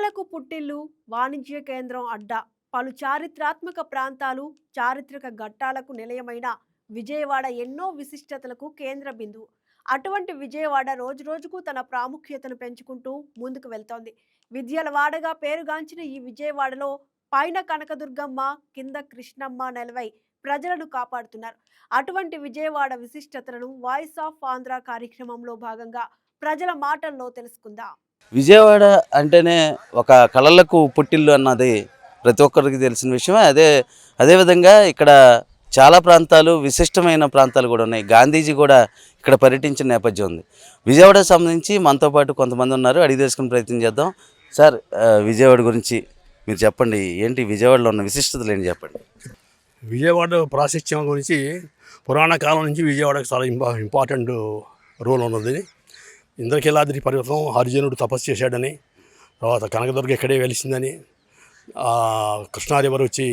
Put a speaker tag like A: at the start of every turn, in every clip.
A: కళలకు పుట్టిల్లు వాణిజ్య కేంద్రం అడ్డా పలు చారిత్రాత్మక ప్రాంతాలు చారిత్రక ఘట్టాలకు నిలయమైన విజయవాడ ఎన్నో విశిష్టతలకు కేంద్ర బిందువు. అటువంటి విజయవాడ రోజు రోజుకు తన ప్రాముఖ్యతను పెంచుకుంటూ ముందుకు వెళ్తోంది. విద్యల వాడగా పేరుగాంచిన ఈ విజయవాడలో పైన కనకదుర్గమ్మ కింద కృష్ణమ్మ నెలవై ప్రజలను కాపాడుతున్నారు. అటువంటి విజయవాడ విశిష్టతలను వాయిస్ ఆఫ్ ఆంధ్ర కార్యక్రమంలో భాగంగా ప్రజల మాటల్లో తెలుసుకుందాం.
B: విజయవాడ అంటేనే ఒక కళలకు పుట్టిల్లు అన్నది ప్రతి ఒక్కరికి తెలిసిన విషయమే. అదే అదేవిధంగా ఇక్కడ చాలా ప్రాంతాలు విశిష్టమైన ప్రాంతాలు కూడా ఉన్నాయి. గాంధీజీ కూడా ఇక్కడ పర్యటించిన నేపథ్యం ఉంది. విజయవాడకు సంబంధించి మనతో పాటు కొంతమంది ఉన్నారు. అడిగి తెలుసుకుని ప్రయత్నం చేద్దాం. సార్ విజయవాడ గురించి మీరు చెప్పండి. ఏంటి విజయవాడలో ఉన్న విశిష్టతలు ఏంటి చెప్పండి?
C: విజయవాడ ప్రాశస్త్యం గురించి పురాణ కాలం నుంచి విజయవాడకు చాలా ఇంపా ఇంపార్టెంట్ రోల్ ఉన్నది. ఇంద్రకీలాద్రి పర్వతం హరిజనుడు తపస్సు చేశాడని తర్వాత కనకదుర్గ ఇక్కడే వెలిసిందని ఆ, వచ్చి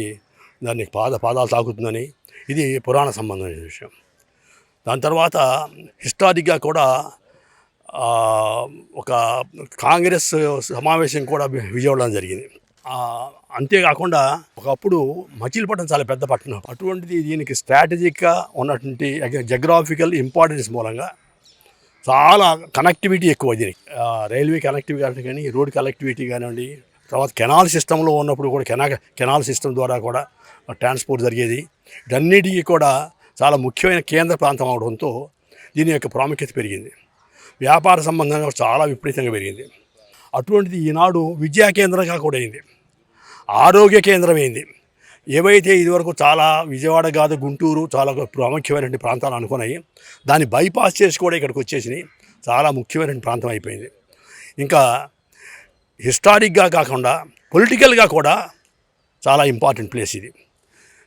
C: దాన్ని పాద పాదాలు తాకుతుందని ఇది పురాణ సంబంధమైన విషయం. దాని తర్వాత హిస్టారిక్గా కూడా ఒక కాంగ్రెస్ సమావేశం కూడా విజయవాడలో జరిగింది. అంతేకాకుండా ఒకప్పుడు మచిలీపట్నం చాలా పెద్ద పట్టణం. అటువంటిది దీనికి స్ట్రాటజిక్గా ఉన్నటువంటి జగ్రాఫికల్ ఇంపార్టెన్స్ మూలంగా చాలా కనెక్టివిటీ ఎక్కువ దీనికి. రైల్వే కనెక్టివిటీ కానీ రోడ్ కనెక్టివిటీ కానివ్వండి తర్వాత కెనాల్ సిస్టంలో ఉన్నప్పుడు కూడా కెనా కెనాల్ సిస్టమ్ ద్వారా కూడా ట్రాన్స్పోర్ట్ జరిగేది. ఇవన్నిటికీ కూడా చాలా ముఖ్యమైన కేంద్ర ప్రాంతం అవడంతో దీని యొక్క ప్రాముఖ్యత పెరిగింది. వ్యాపార సంబంధంగా చాలా విపరీతంగా పెరిగింది. అటువంటిది ఈనాడు విద్యా కేంద్రంగా కూడా అయింది. ఆరోగ్య కేంద్రం అయింది. ఏవైతే ఇదివరకు చాలా విజయవాడ కాదు గుంటూరు చాలా ప్రాముఖ్యమైనటువంటి ప్రాంతాలు అనుకున్నాయి దాన్ని బైపాస్ చేసి కూడా ఇక్కడికి వచ్చేసినాయి. చాలా ముఖ్యమైన ప్రాంతం అయిపోయింది. ఇంకా హిస్టారిక్గా కాకుండా పొలిటికల్గా కూడా చాలా ఇంపార్టెంట్ ప్లేస్ ఇది.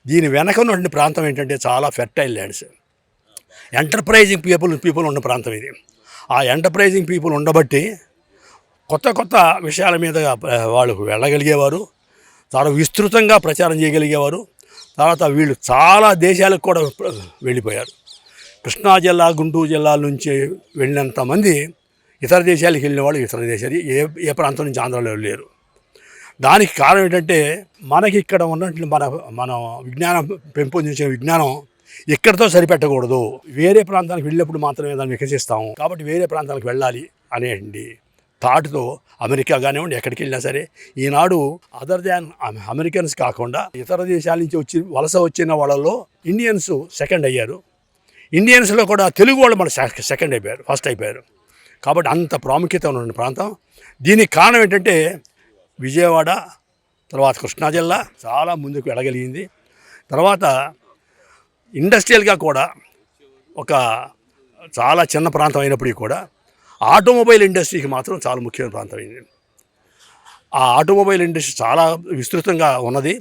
C: దీని వెనక ఉన్నటువంటి ప్రాంతం ఏంటంటే చాలా fertile lands enterprising people people ఉన్న ప్రాంతం ఇది. ఆ ఎంటర్ప్రైజింగ్ పీపుల్ ఉండబట్టి కొత్త కొత్త విషయాల మీద వాళ్ళకు వాళ్ళు వెళ్ళగలిగేవారు. చాలా విస్తృతంగా ప్రచారం చేయగలిగేవారు. తర్వాత వీళ్ళు చాలా దేశాలకు కూడా వెళ్ళిపోయారు. కృష్ణా జిల్లా గుంటూరు జిల్లాల నుంచి వెళ్ళినంతమంది ఇతర దేశాలకు వెళ్ళిన వాళ్ళు ఇతర దేశాలు ఏ ఏ ప్రాంతం నుంచి ఆంధ్రాలో లేరు. దానికి కారణం ఏంటంటే మనకి ఇక్కడ ఉన్నట్లు మన మనం విజ్ఞానం పెంపొందించిన విజ్ఞానం ఇక్కడితో సరిపెట్టకూడదు. వేరే ప్రాంతానికి వెళ్ళినప్పుడు మాత్రమే దాన్ని వికసిస్తాము. కాబట్టి వేరే ప్రాంతాలకు వెళ్ళాలి అనేయండి థాట్తో అమెరికా కానివ్వండి ఎక్కడికి వెళ్ళినా సరే ఈనాడు అదర్ దాన్ అమెరికన్స్ కాకుండా ఇతర దేశాల నుంచి వచ్చి వలస వచ్చిన వాళ్ళలో ఇండియన్స్ సెకండ్ అయ్యారు. ఇండియన్స్లో కూడా తెలుగు వాళ్ళు మన సెకండ్ అయిపోయారు ఫస్ట్ అయిపోయారు. కాబట్టి అంత ప్రాముఖ్యత ఉన్న ప్రాంతం. దీనికి కారణం ఏంటంటే విజయవాడ తర్వాత కృష్ణా జిల్లా చాలా ముందుకు వెళ్ళగలిగింది. తర్వాత ఇండస్ట్రియల్గా కూడా ఒక చాలా చిన్న ప్రాంతం అయినప్పటికీ కూడా ఆటోమొబైల్ ఇండస్ట్రీకి మాత్రం చాలా ముఖ్యమైన ప్రాంతం అయింది ఆ ఆటోమొబైల్ ఇండస్ట్రీ చాలా విస్తృతంగా ఉన్నది.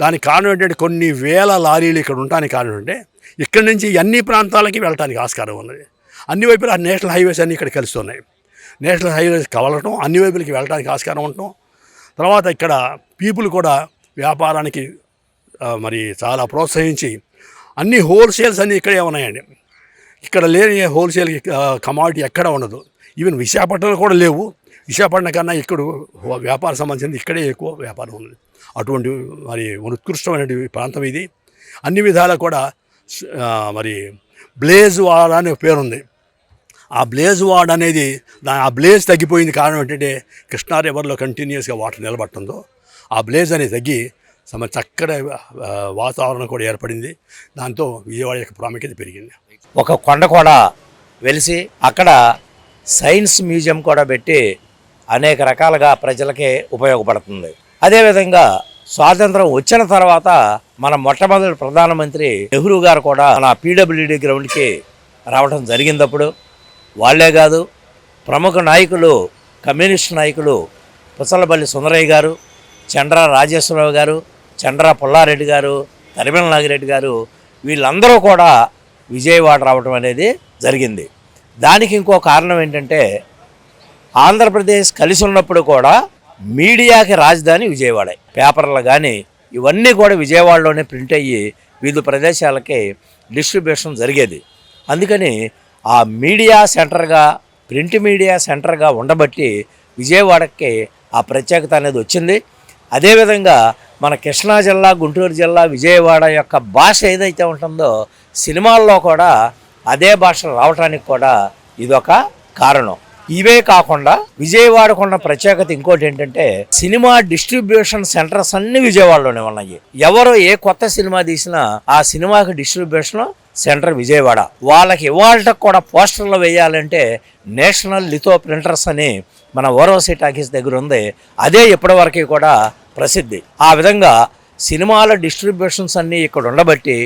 C: దానికి కారణం ఏంటంటే కొన్ని వేల లారీలు ఇక్కడ ఉండడానికి కారణం ఏంటంటే ఇక్కడి నుంచి అన్ని ప్రాంతాలకి వెళ్ళటానికి ఆస్కారం ఉన్నది. అన్ని వైపులా నేషనల్ హైవేస్ అన్నీ ఇక్కడ కలుస్తున్నాయి. నేషనల్ హైవేస్ కవలటం అన్ని వైపులకి వెళ్ళడానికి ఆస్కారం ఉండటం. తర్వాత ఇక్కడ పీపుల్ కూడా వ్యాపారానికి మరి చాలా ప్రోత్సహించి అన్ని హోల్సేల్స్ అన్నీ ఇక్కడే ఉన్నాయండి. ఇక్కడ లేని హోల్సేల్ కమాడిటీ ఎక్కడ ఉండదు. ఈవెన్ విశాఖపట్నంలో కూడా లేవు. విశాఖపట్నం కన్నా ఇక్కడ వ్యాపార సంబంధించింది ఇక్కడే ఎక్కువ వ్యాపారం ఉంది. అటువంటి మరి ఉత్కృష్టమైన ప్రాంతం ఇది. అన్ని విధాలా కూడా మరి బ్లేజ్ వాడ అనే పేరుంది. ఆ బ్లేజ్ వార్డ్ అనేది దా ఆ బ్లేజ్ తగ్గిపోయింది కారణం ఏంటంటే కృష్ణా రివర్లో కంటిన్యూస్గా వాటర్ నిలబట్టడంతో ఆ బ్లేజ్ అనేది తగ్గి సమ చక్కటి వాతావరణం కూడా ఏర్పడింది. దాంతో విజయవాడ యొక్క ప్రాముఖ్యత పెరిగింది.
D: ఒక కొండ కూడా వెలిసి అక్కడ సైన్స్ మ్యూజియం కూడా పెట్టి అనేక రకాలుగా ప్రజలకి ఉపయోగపడుతుంది. అదేవిధంగా స్వాతంత్రం వచ్చిన తర్వాత మన మొట్టమొదటి ప్రధానమంత్రి నెహ్రూ గారు కూడా మన పీడబ్ల్యూడి గ్రౌండ్కి రావడం జరిగినప్పుడు వాళ్ళే కాదు ప్రముఖ నాయకులు కమ్యూనిస్ట్ నాయకులు పుసలపల్లి సుందరయ్య గారు చండ్ర రాజేశ్వరరావు గారు చండ్ర పుల్లారెడ్డి గారు తరిమల నాగిరెడ్డి గారు వీళ్ళందరూ కూడా విజయవాడ రావడం అనేది జరిగింది. దానికి ఇంకో కారణం ఏంటంటే ఆంధ్రప్రదేశ్ కలిసి ఉన్నప్పుడు కూడా మీడియాకి రాజధాని విజయవాడ. పేపర్లు కానీ ఇవన్నీ కూడా విజయవాడలోనే ప్రింట్ అయ్యి వివిధ ప్రదేశాలకి డిస్ట్రిబ్యూషన్ జరిగేది. అందుకని ఆ మీడియా సెంటర్గా ప్రింట్ మీడియా సెంటర్గా ఉండబట్టి విజయవాడకి ఆ ప్రత్యేకత అనేది వచ్చింది. అదేవిధంగా మన కృష్ణా జిల్లా గుంటూరు జిల్లా విజయవాడ యొక్క భాష ఏదైతే ఉంటుందో సినిమాల్లో కూడా అదే భాషలు రావటానికి కూడా ఇదొక కారణం. ఇవే కాకుండా విజయవాడకున్న ప్రత్యేకత ఇంకోటి ఏంటంటే సినిమా డిస్ట్రిబ్యూషన్ సెంటర్స్ అన్ని విజయవాడలోనే ఉన్నాయి. ఎవరు ఏ కొత్త సినిమా తీసినా ఆ సినిమాకి డిస్ట్రిబ్యూషన్ సెంటర్ విజయవాడ. వాళ్ళకి ఇవాళకి కూడా పోస్టర్లు వేయాలంటే నేషనల్ లితో ప్రింటర్స్ అని మన ఓరవసి టాకీస్ దగ్గర ఉంది. అదే ఇప్పటివరకు కూడా ప్రసిద్ధి. ఆ విధంగా సినిమాల డిస్ట్రిబ్యూషన్స్ అన్నీ ఇక్కడ ఉండబట్టి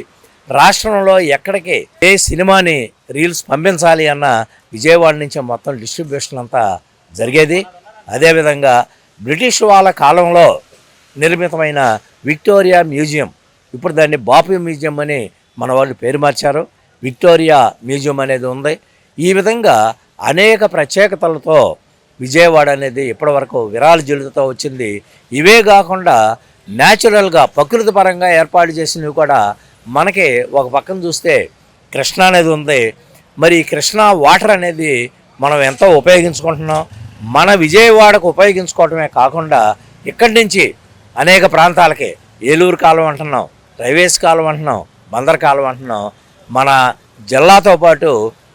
D: రాష్ట్రంలో ఎక్కడికి ఏ సినిమాని రీల్స్ పంపించాలి అన్న విజయవాడ నుంచి మొత్తం డిస్ట్రిబ్యూషన్ అంతా జరిగేది. అదేవిధంగా బ్రిటిష్ వాళ్ళ కాలంలో నిర్మితమైన విక్టోరియా మ్యూజియం. ఇప్పుడు దాన్ని బాపు మ్యూజియం అని మన వాళ్ళు పేరు మార్చారు. విక్టోరియా మ్యూజియం అనేది ఉంది. ఈ విధంగా అనేక ప్రత్యేకతలతో విజయవాడ అనేది ఇప్పటివరకు విరాళ జిల్లుతో వచ్చింది. ఇవే కాకుండా న్యాచురల్గా ప్రకృతి పరంగా ఏర్పాటు చేసినవి కూడా మనకి ఒక పక్కన చూస్తే కృష్ణ అనేది ఉంది. మరి కృష్ణ కృష్ణా వాటర్ అనేది మనం ఎంతో ఉపయోగించుకుంటున్నాం. మన విజయవాడకు ఉపయోగించుకోవటమే కాకుండా ఇక్కడి నుంచి అనేక ప్రాంతాలకి ఏలూరు కాలం అంటున్నాం రైవేస్ కాలం అంటున్నాం బందర్ కాలం అంటున్నాం. మన జిల్లాతో పాటు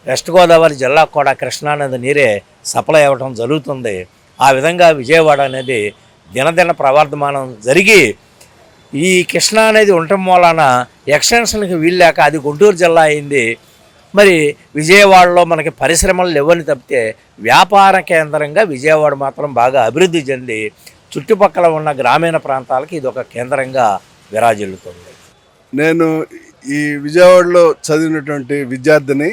D: వెస్ట్ గోదావరి జిల్లాకు కూడా కృష్ణా నది నీరే సప్లై అవ్వడం జరుగుతుంది. ఆ విధంగా విజయవాడ అనేది దినదిన ప్రవర్ధమానం జరిగి ఈ కృష్ణ అనేది ఉండటం మూలాన ఎక్స్టెన్షన్కి వీల్లేక అది గుంటూరు జిల్లా అయింది. మరి విజయవాడలో మనకి పరిశ్రమలు లేవని తప్పితే వ్యాపార కేంద్రంగా విజయవాడ మాత్రం బాగా అభివృద్ధి చెంది చుట్టుపక్కల ఉన్న గ్రామీణ ప్రాంతాలకి ఇది ఒక కేంద్రంగా విరాజిల్లుతుంది.
E: నేను ఈ విజయవాడలో చదివినటువంటి విద్యార్థిని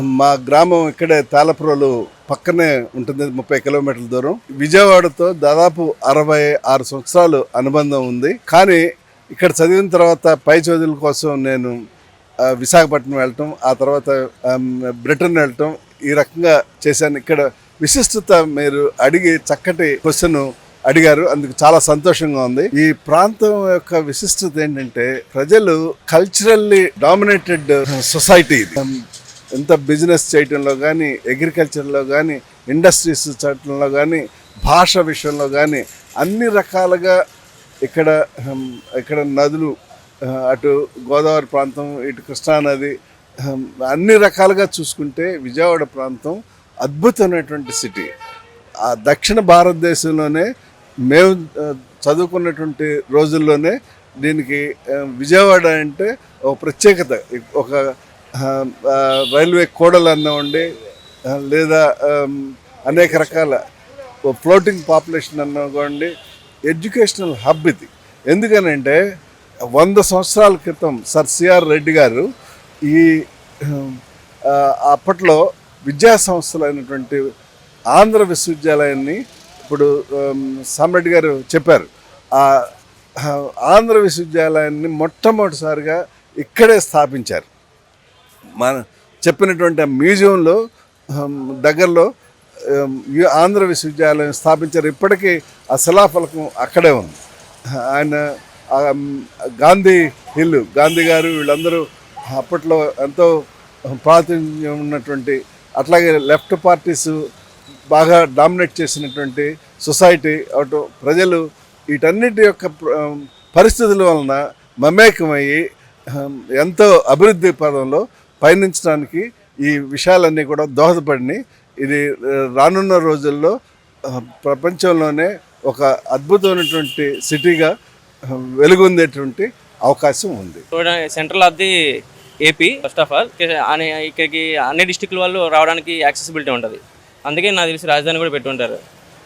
E: మా గ్రామం ఇక్కడే తాళపురలు పక్కనే ఉంటుంది ముప్పై కిలోమీటర్ల దూరం. విజయవాడతో దాదాపు అరవై ఆరు సంవత్సరాలు అనుబంధం ఉంది. కానీ ఇక్కడ చదివిన తర్వాత పై చదువుల కోసం నేను విశాఖపట్నం వెళ్ళటం ఆ తర్వాత బ్రిటన్ వెళ్ళటం ఈ రకంగా చేశాను. ఇక్కడ విశిష్టత మీరు అడిగి చక్కటి క్వశ్చన్ అడిగారు. అందుకు చాలా సంతోషంగా ఉంది. ఈ ప్రాంతం యొక్క విశిష్టత ఏంటంటే ప్రజలు కల్చరల్లీ డామినేటెడ్ సొసైటీ ఎంత బిజినెస్ చేయటంలో కానీ అగ్రికల్చర్లో కానీ ఇండస్ట్రీస్ చేయటంలో కానీ భాష విషయంలో కానీ అన్ని రకాలుగా ఇక్కడ ఇక్కడ నదులు అటు గోదావరి ప్రాంతం ఇటు కృష్ణానది అన్ని రకాలుగా చూసుకుంటే విజయవాడ ప్రాంతం అద్భుతమైనటువంటి సిటీ. ఆ దక్షిణ భారతదేశంలోనే మేము చదువుకున్నటువంటి రోజుల్లోనే దీనికి విజయవాడ అంటే ఒక ప్రత్యేకత. ఒక రైల్వే కోడలు అన్నవండి లేదా అనేక రకాల ఫ్లోటింగ్ పాపులేషన్ అన్నవ్వండి ఎడ్యుకేషనల్ హబ్ ఇది. ఎందుకనంటే వంద సంవత్సరాల క్రితం సర్ సిఆర్ రెడ్డి గారు ఈ అప్పట్లో విద్యా సంస్థలు అయినటువంటి ఆంధ్ర విశ్వవిద్యాలయాన్ని ఇప్పుడు ఆమ్, సామరెడ్డి గారు చెప్పారు. ఆంధ్ర విశ్వవిద్యాలయాన్ని మొట్టమొదటిసారిగా ఇక్కడే స్థాపించారు. మన చెప్పినటువంటి మ్యూజియంలో దగ్గరలో యు- ఆంధ్ర విశ్వవిద్యాలయం స్థాపించారు. ఇప్పటికీ ఆ శిలాఫలకం అక్కడే ఉంది. ఆయన గాంధీ హిల్ గాంధీ గారు వీళ్ళందరూ అప్పట్లో ఎంతో ప్రాతినిధ్యం ఉన్నటువంటి అట్లాగే లెఫ్ట్ పార్టీస్ బాగా డామినేట్ చేసినటువంటి సొసైటీ అటు ప్రజలు వీటన్నిటి యొక్క పరిస్థితుల వలన మమేకమయ్యి ఎంతో అభివృద్ధి పదంలో పయనించడానికి ఈ విషయాలన్నీ కూడా దోహదపడినాయి. ఇది రానున్న రోజుల్లో ప్రపంచంలోనే ఒక అద్భుతమైనటువంటి సిటీగా వెలుగొందేటువంటి అవకాశం ఉంది.
F: Central of the AP first of all అనే ఇక్కడికి అన్ని డిస్టిక్ల వాళ్ళు రావడానికి యాక్సెసిబిలిటీ ఉంటుంది. అందుకే నాకు తెలిసి రాజధాని కూడా పెట్టుంటారు.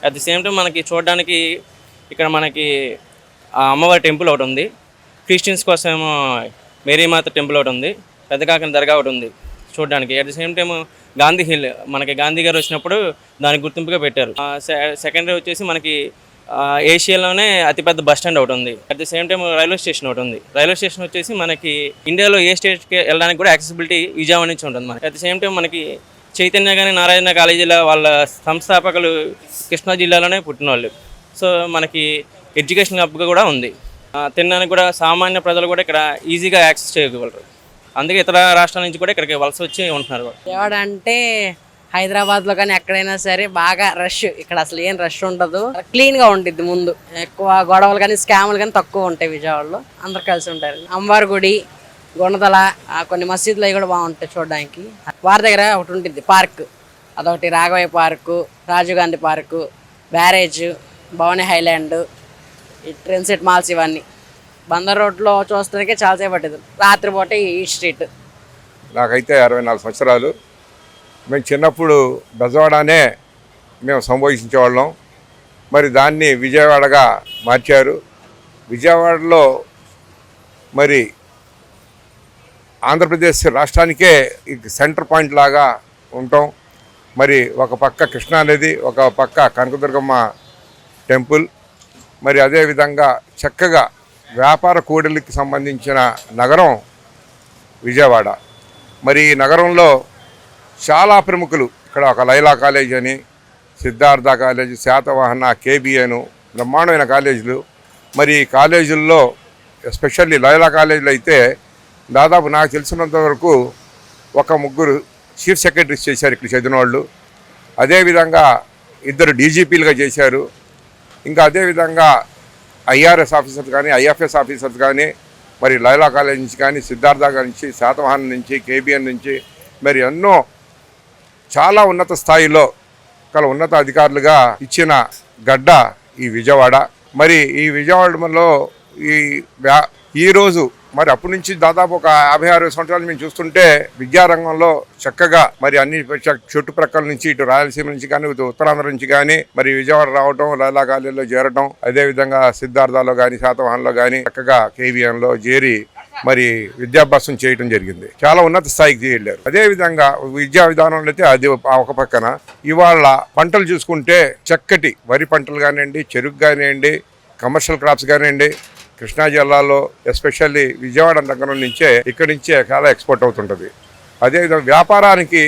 F: అట్ ది సేమ్ టైం మనకి చూడడానికి ఇక్కడ మనకి అమ్మవారి టెంపుల్ ఒకటి ఉంది. క్రిస్టియన్స్ కోసం ఏమో మేరీమాత టెంపుల్ ఒకటి ఉంది. పెద్ద కాకిన దర్గా ఒకటి ఉంది చూడడానికి. At the same time Gandhi hill మనకి గాంధీ గారు వచ్చినప్పుడు దానికి గుర్తింపుగా పెట్టారు. సెకండరీ వచ్చేసి మనకి ఏషియాలోనే అతిపెద్ద బస్ స్టాండ్ ఒకటి ఉంది. At the same time railway station ఒకటి ఉంది. రైల్వే స్టేషన్ వచ్చేసి మనకి ఇండియాలో ఏ స్టేట్కి వెళ్ళడానికి కూడా యాక్సెసిబిలిటీ విజయవాడ నుంచి ఉంటుంది మనకి. అట్ ది సేమ్ టైం మనకి చైతన్య కానీ నారాయణ కాలేజీలో వాళ్ళ సంస్థాపకులు కృష్ణా జిల్లాలోనే పుట్టిన వాళ్ళు సో మనకి ఎడ్యుకేషన్ హబ్గా కూడా ఉంది. తినడానికి కూడా సామాన్య ప్రజలు కూడా ఇక్కడ ఈజీగా యాక్సెస్ చేయగలరు. అందుకే ఇతర రాష్ట్రాల నుంచి కూడా ఇక్కడికి వలస వచ్చి ఉంటున్నారు.
G: ఎవడంటే హైదరాబాద్ హైదరాబాద్లో కానీ ఎక్కడైనా సరే బాగా రష్ ఇక్కడ అసలు ఏం రష్ ఉండదు. క్లీన్గా ఉంటుంది ముందు. ఎక్కువ గొడవలు కానీ స్కాములు కానీ తక్కువ ఉంటాయి విజయవాడలో. అందరు కలిసి ఉంటారు. అమ్మవారి గుడి గుణదల కొన్ని మసీదులు అవి కూడా బాగుంటాయి చూడడానికి. వారి దగ్గర ఒకటి ఉంటుంది పార్క్. అదొకటి Raghavaiah park Rajiv Gandhi park barrage Bhavani highland trendset malls ఇవన్నీ. బందర్ రోడ్లో చూస్తానికే చాలాసేపు పట్టేది. రాత్రిపూట ఈ స్ట్రీట్.
H: నాకైతే అరవై నాలుగు సంవత్సరాలు. మేము చిన్నప్పుడు బెజవాడనే మేము సంభోషించేవాళ్ళం. మరి దాన్ని విజయవాడగా మార్చారు. విజయవాడలో మరి ఆంధ్రప్రదేశ్ రాష్ట్రానికే ఈ సెంటర్ పాయింట్ లాగా ఉంటాం. మరి ఒక పక్క కృష్ణానది ఒక పక్క కనకదుర్గమ్మ టెంపుల్. మరి అదేవిధంగా చక్కగా వ్యాపార కూడలికి సంబంధించిన నగరం విజయవాడ. మరి ఈ నగరంలో చాలా ప్రముఖులు ఇక్కడ ఒక లైలా కాలేజ్ అని సిద్ధార్థ కాలేజ్ శాతవాహన కేబిఎను బ్రహ్మాండమైన కాలేజీలు. మరి ఈ కాలేజీల్లో ఎస్పెషల్లీ లైలా కాలేజీలు అయితే దాదాపు నాకు తెలిసినంత వరకు ఒక ముగ్గురు చీఫ్ సెక్రటరీస్ చేశారు ఇక్కడ చదివిన వాళ్ళు అదేవిధంగా ఇద్దరు డీజీపీలుగా చేశారు. ఇంకా అదేవిధంగా ఐఆర్ఎస్ ఆఫీసర్స్ కానీ ఐఎఫ్ఎస్ ఆఫీసర్స్ కానీ మరి లైలా కాలేజ్ నుంచి కానీ సిద్ధార్థ నుంచి శాతవాహన్ నుంచి కేబిఎన్ నుంచి మరి ఎన్నో చాలా ఉన్నత స్థాయిలో గల ఉన్నత అధికారులుగా ఇచ్చిన గడ్డ ఈ విజయవాడ. మరి ఈ విజయవాడలో ఈ వ్యా ఈరోజు మరి అప్పటి నుంచి దాదాపు ఒక యాభై అరవై సంవత్సరాలు మేము చూస్తుంటే విద్యారంగంలో చక్కగా మరి అన్ని చుట్టుప్రక్కల నుంచి ఇటు రాయలసీమ నుంచి కానీ ఇటు ఉత్తరాంధ్ర నుంచి కానీ మరి విజయవాడ రావడం లైలా కాలేజీలో చేరటం అదేవిధంగా సిద్ధార్థలో కానీ శాతవాహన్లో కానీ చక్కగా కేవీఎంలో చేరి మరి విద్యాభ్యాసం చేయటం జరిగింది. చాలా ఉన్నత స్థాయికి వెళ్ళారు. అదేవిధంగా విద్యా విధానంలో అయితే అది ఒక పక్కన ఇవాళ పంటలు చూసుకుంటే చక్కటి వరి పంటలు కానివ్వండి చెరుకు కానివ్వండి కమర్షియల్ క్రాప్స్ కానివ్వండి కృష్ణా జిల్లాలో ఎస్పెషల్లీ విజయవాడ నగరం నుంచే ఇక్కడి నుంచే చాలా ఎక్స్పోర్ట్ అవుతుంటుంది. అదేవిధంగా వ్యాపారానికి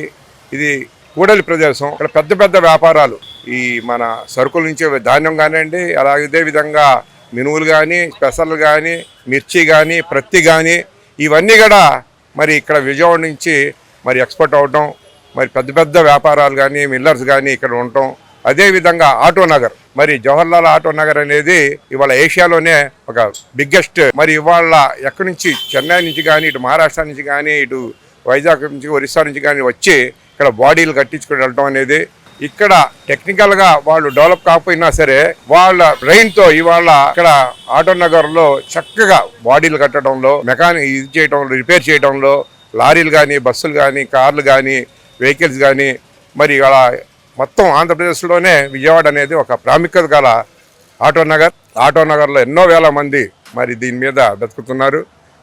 H: ఇది కూడలి ప్రదేశం. ఇక్కడ పెద్ద పెద్ద వ్యాపారాలు. ఈ మన సరుకుల నుంచి ధాన్యం కానివ్వండి అలాగే ఇదే విధంగా మినువులు కానీ పెసర్లు కానీ మిర్చి కానీ ప్రత్తి కానీ ఇవన్నీ కూడా మరి ఇక్కడ విజయవాడ నుంచి మరి ఎక్స్పోర్ట్ అవ్వటం మరి పెద్ద పెద్ద వ్యాపారాలు కానీ మిల్లర్స్ కానీ ఇక్కడ ఉండటం అదేవిధంగా ఆటో నగర్. మరి జవహర్లాల్ ఆటో నగర్ అనేది ఇవాళ ఏషియాలోనే ఒక బిగ్గెస్ట్ మరి ఇవాళ ఎక్కడి నుంచి? చెన్నై నుంచి కానీ ఇటు మహారాష్ట్ర నుంచి కానీ ఇటు వైజాగ్ నుంచి ఒరిస్సా నుంచి కానీ వచ్చి ఇక్కడ బాడీలు కట్టించుకుని వెళ్ళడం అనేది ఇక్కడ టెక్నికల్గా వాళ్ళు డెవలప్ కాకపోయినా సరే వాళ్ళ బ్రెయిన్తో ఇవాళ ఇక్కడ ఆటో నగర్లో చక్కగా బాడీలు కట్టడంలో మెకానిక్ ఇది చేయడంలో రిపేర్ చేయడంలో లారీలు కానీ బస్సులు కానీ కార్లు కానీ వెహికల్స్ కానీ మరి ఇలా మొత్తం ఆంధ్రప్రదేశ్లోనే విజయవాడ అనేది ఒక ప్రాముఖ్యత గల ఆటో నగర్. ఆటో నగర్లో ఎన్నో వేల మంది మరి దీని మీద బతుకుతున్నారు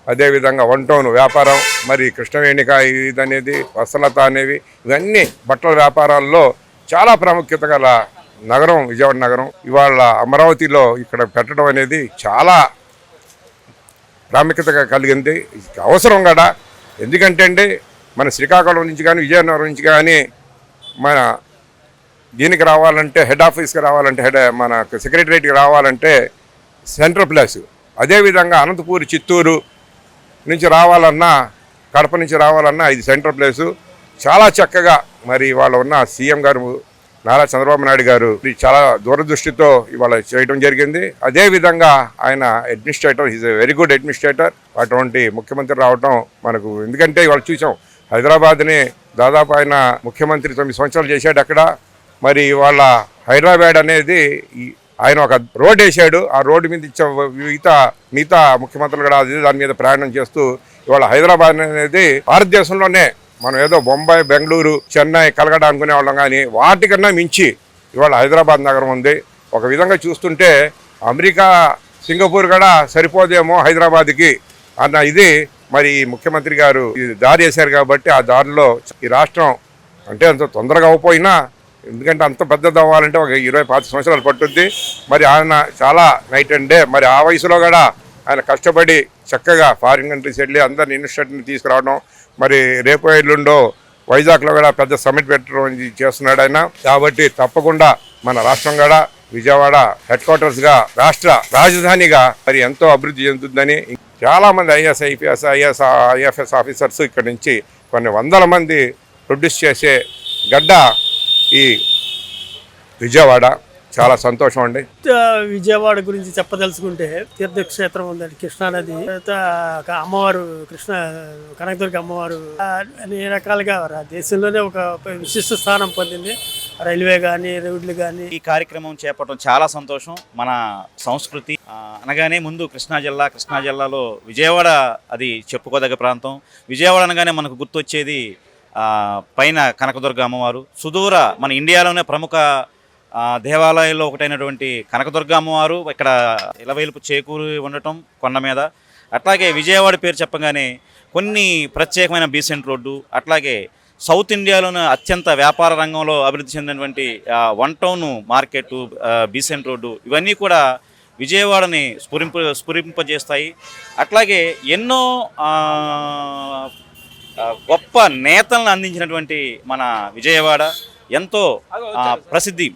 H: అదేవిధంగా వన్ టౌన్ వ్యాపారం మరి కృష్ణవేణిక ఇది అనేది వసలత అనేవి ఇవన్నీ బట్టల వ్యాపారాల్లో చాలా ప్రాముఖ్యత గల నగరం విజయవాడ నగరం. ఇవాళ అమరావతిలో ఇక్కడ పెట్టడం అనేది చాలా ప్రాముఖ్యత కలిగింది. అవసరం కదా ఎందుకంటే అండి మన శ్రీకాకుళం నుంచి కానీ విజయనగరం నుంచి కానీ మన దీనికి రావాలంటే హెడ్ ఆఫీస్కి రావాలంటే హెడ్ మన సెక్రటరేట్కి రావాలంటే సెంట్రల్ ప్లేస్. అదేవిధంగా అనంతపూర్ చిత్తూరు నుంచి రావాలన్నా కడప నుంచి రావాలన్నా ఇది సెంట్రల్ ప్లేసు. చాలా చక్కగా మరి ఇవాళ ఉన్న సీఎం గారు నారా చంద్రబాబు నాయుడు గారు ఇది చాలా దూరదృష్టితో ఇవాళ చేయడం జరిగింది. అదేవిధంగా ఆయన administrator is a very good administrator అటువంటి ముఖ్యమంత్రి రావటం మనకు ఎందుకంటే ఇవాళ చూసాం హైదరాబాద్ని దాదాపు ఆయన ముఖ్యమంత్రి తొమ్మిది సంవత్సరాలు చేశాడు అక్కడ. మరి ఇవాళ హైదరాబాద్ అనేది ఈ- ఆయన ఒక రోడ్ వేసాడు. ఆ రోడ్డు మీద ఇచ్చే మిగతా మిగతా ముఖ్యమంత్రులు కూడా అది దాని మీద ప్రయాణం చేస్తూ ఇవాళ హైదరాబాద్ అనేది భారతదేశంలోనే మనం ఏదో బొంబాయి బెంగళూరు చెన్నై కలగడ అనుకునే వాళ్ళం కానీ వాటికన్నా మించి ఇవాళ హైదరాబాద్ నగరం ఉంది. ఒక విధంగా చూస్తుంటే అమెరికా సింగపూర్ కూడా సరిపోదేమో హైదరాబాద్కి అన్న ఇది మరి ఈ ముఖ్యమంత్రి గారు ఇది దారి వేశారు కాబట్టి ఆ దారిలో ఈ రాష్ట్రం అంటే అంత తొందరగా అవ్వపోయినా ఎందుకంటే అంత పెద్దది అవ్వాలంటే ఒక ఇరవై పాతి సంవత్సరాలు పట్టుద్ది. మరి ఆయన చాలా నైట్ అండ్ డే మరి ఆ వయసులో కూడా ఆయన కష్టపడి చక్కగా ఫారిన్ కంట్రీస్ వెళ్ళి అందరిని ఇన్స్టిట్యూట్ని తీసుకురావడం మరి రేపు ఎల్లుండో వైజాగ్లో కూడా పెద్ద సమ్మిట్ పెట్టడం చేస్తున్నాడు ఆయన. కాబట్టి తప్పకుండా మన రాష్ట్రం కూడా విజయవాడ హెడ్ క్వార్టర్స్గా రాష్ట్ర రాజధానిగా మరి ఎంతో అభివృద్ధి చెందుతుందని చాలామంది IAS IPS IAS IFS officers ఇక్కడ నుంచి కొన్ని వందల మంది ప్రొడ్యూస్ చేసే గడ్డ ఈ విజయవాడ చాలా సంతోషం అండి.
I: విజయవాడ గురించి చెప్పదలుచుకుంటే తీర్థక్షేత్రం ఉందండి కృష్ణానది అమ్మవారు కృష్ణ కనకదుర్గ అమ్మవారు అన్ని రకాలుగా దేశంలోనే ఒక విశిష్ట స్థానం పొందింది. రైల్వే కానీ రోడ్లు కానీ
J: ఈ కార్యక్రమం చేపట్టడం చాలా సంతోషం. మన సంస్కృతి అనగానే ముందు కృష్ణా జిల్లా కృష్ణా జిల్లాలో విజయవాడ అది చెప్పుకోదగ్గ ప్రాంతం. విజయవాడ అనగానే మనకు గుర్తొచ్చేది పైన కనకదుర్గ అమ్మవారు సుదూర మన ఇండియాలోనే ప్రముఖ దేవాలయాల్లో ఒకటైనటువంటి కనకదుర్గ అమ్మవారు ఇక్కడ ఇలవేలుపు చేకూరి ఉండటం కొండ మీద. అట్లాగే విజయవాడ పేరు చెప్పగానే కొన్ని ప్రత్యేకమైన బీసెంట్ రోడ్డు అట్లాగే సౌత్ ఇండియాలోనే అత్యంత వ్యాపార రంగంలో అభివృద్ధి చెందినటువంటి one town market Besant road ఇవన్నీ కూడా విజయవాడని స్ఫురింప స్ఫురింపజేస్తాయి. అట్లాగే ఎన్నో గొప్ప నేతలను అందించినటువంటి మన విజయవాడ ఎంతో ప్రసిద్ధి.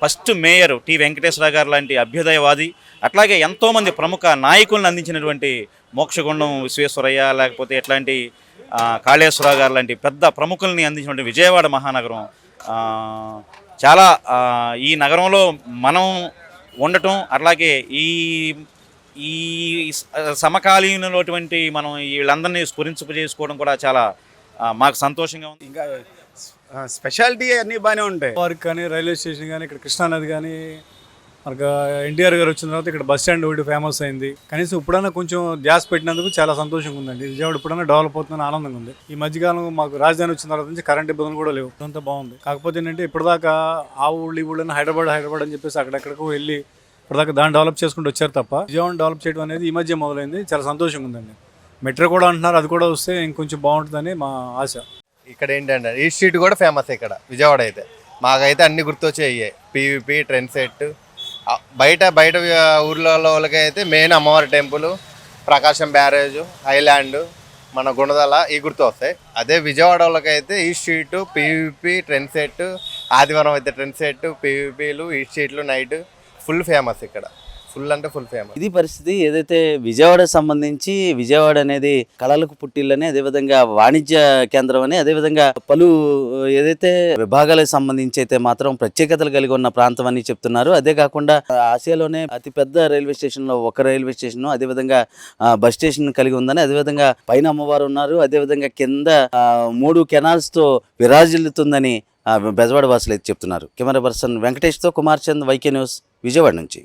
J: ఫస్ట్ మేయర్ టి వెంకటేశ్వర గారు లాంటి అభ్యుదయవాది అట్లాగే ఎంతోమంది ప్రముఖ నాయకులను అందించినటువంటి మోక్షగుండం విశ్వేశ్వరయ్య లేకపోతే ఎట్లాంటి ఆ, కాళేశ్వర గారు లాంటి పెద్ద ప్రముఖుల్ని అందించినటువంటి విజయవాడ మహానగరం. చాలా ఈ నగరంలో మనం ఉండటం అట్లాగే ఈ ఈ సమకాలీనటువంటి మనం వీళ్ళందరినీ స్ఫురించజేసుకోవడం కూడా చాలా మాకు సంతోషంగా ఉంది.
K: ఇంకా స్పెషాలిటీ అన్నీ బాగానే ఉంటాయి. పార్క్ కానీ రైల్వే స్టేషన్ కానీ ఇక్కడ కృష్ణానది కానీ మనకు ఎన్టీఆర్ గారు వచ్చిన తర్వాత ఇక్కడ బస్ స్టాండ్ ఒకటి ఫేమస్ అయింది. కనీసం ఇప్పుడన్నా కొంచెం ధ్యాస పెట్టినందుకు చాలా సంతోషంగా ఉందండి విజయవాడ ఇప్పుడన్నా డెవలప్ అవుతుందని ఆనందంగా ఉంది. ఈ మధ్యకాలం మాకు రాజధాని వచ్చిన తర్వాత నుంచి కరెంట్ ఇబ్బందులు కూడా లేవు. అంతా బాగుంది. కాకపోతే ఏంటంటే ఇప్పటిదాకా ఆ ఊళ్ళు ఈ ఊళ్ళని హైదరాబాద్ హైదరాబాద్ అని చెప్పేసి అక్కడెక్కడికో వెళ్ళి ఇప్పటిదాకా దాన్ని డెవలప్ చేసుకుంటూ వచ్చారు తప్ప విజయవాడ డెవలప్ చేయడం అనేది ఈ మధ్య మొదలైంది. చాలా సంతోషంగా ఉందండి. మెట్రో కూడా అంటున్నారు అది కూడా వస్తే ఇంకొంచెం బాగుంటుందని మా ఆశ.
L: ఇక్కడ ఏంటంటే ఈ స్ట్రీట్ కూడా ఫేమస్ ఇక్కడ విజయవాడ అయితే. మాకైతే అన్ని గుర్తొచ్చాయి పీవీపీ ట్రెండ్ సెట్ బయట బయట ఊర్లలో వాళ్ళకి అయితే మెయిన్ అమ్మవారి టెంపుల్ ప్రకాశం బ్యారేజ్ హైలాండ్ మన గుణదల ఈ గుర్తు వస్తాయి. అదే విజయవాడ వాళ్ళకైతే ఈ స్ట్రీట్ పీవీపీ ట్రెండ్ సెట్ ఆదివారం అయితే ట్రెండ్ సెట్ పీవీపీలు ఈ స్ట్రీట్లు నైట్ ఫుల్ ఫేమస్ ఇక్కడ. ఫుల్ అంటే ఫుల్ ఫేమస్.
B: ఇది పరిస్థితి ఏదైతే విజయవాడ సంబంధించి విజయవాడ అనేది కళలకు పుట్టిల్లని అదేవిధంగా వాణిజ్య కేంద్రం అని అదేవిధంగా పలు ఏదైతే విభాగాలకు సంబంధించి అయితే మాత్రం ప్రత్యేకతలు కలిగి ఉన్న ప్రాంతం అని చెప్తున్నారు. అదే కాకుండా ఆసియాలోనే అతి పెద్ద రైల్వే స్టేషన్లో ఒక రైల్వే స్టేషన్ అదేవిధంగా బస్ స్టేషన్ కలిగి ఉందని అదేవిధంగా పైన అమ్మవారు ఉన్నారు అదేవిధంగా కింద మూడు కెనాల్స్తో విరాజిల్లుతుందని బెజవాడ వాసులు అయితే చెప్తున్నారు. కెమెరా పర్సన్ వెంకటేష్తో కుమార్ చంద్ వైకే న్యూస్. విజయవాడ నుంచి